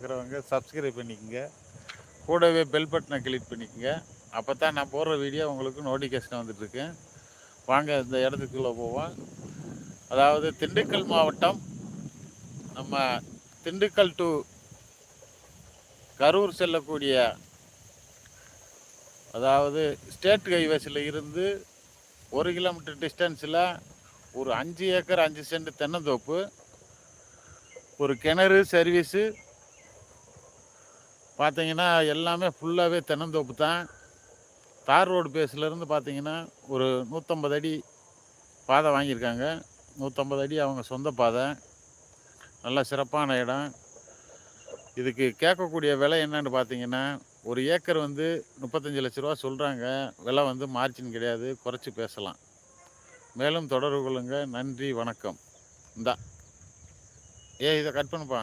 இருக்கிறவங்க சப்ஸ்கிரைப் பண்ணிக்கோங்க. கூடவே பெல் பட்டனை கிளிக் பண்ணிக்கோங்க. அப்போ தான் நான் போடுற வீடியோ உங்களுக்கு நோட்டிஃபிகேஷன் வந்துட்டுருக்கு. வாங்க இந்த இடத்துக்குள்ளே போவோம். அதாவது திண்டுக்கல் மாவட்டம் நம்ம திண்டுக்கல் டு கரூர் செல்லக்கூடிய அதாவது ஸ்டேட் ஹைவேஸில் இருந்து ஒரு கிலோமீட்டர் டிஸ்டன்ஸில் ஒரு அஞ்சு ஏக்கர் அஞ்சு சென்ட் தென்னந்தோப்பு ஒரு கிணறு சர்வீஸு பார்த்தீங்கன்னா எல்லாமே ஃபுல்லாகவே தென்னந்தோப்பு தான். தார் ரோடு பேஸ்லேருந்து பார்த்தீங்கன்னா ஒரு நூற்றம்பது அடி பாதை வாங்கியிருக்காங்க. நூற்றம்பது அடி அவங்க சொந்த பாதை. நல்ல சிறப்பான இடம். இதுக்கு கேட்கக்கூடிய விலை என்னன்னு பார்த்தீங்கன்னா ஒரு ஏக்கர் வந்து முப்பத்தஞ்சு லட்ச ரூபா சொல்கிறாங்க விலை வந்து மார்ஜின் கிடையாது. குறைச்சி பேசலாம். மேலும் தொடர்பு கொள்ளுங்க. நன்றி வணக்கம். இந்தா. ஏ இதை கட் பண்ணுப்பா.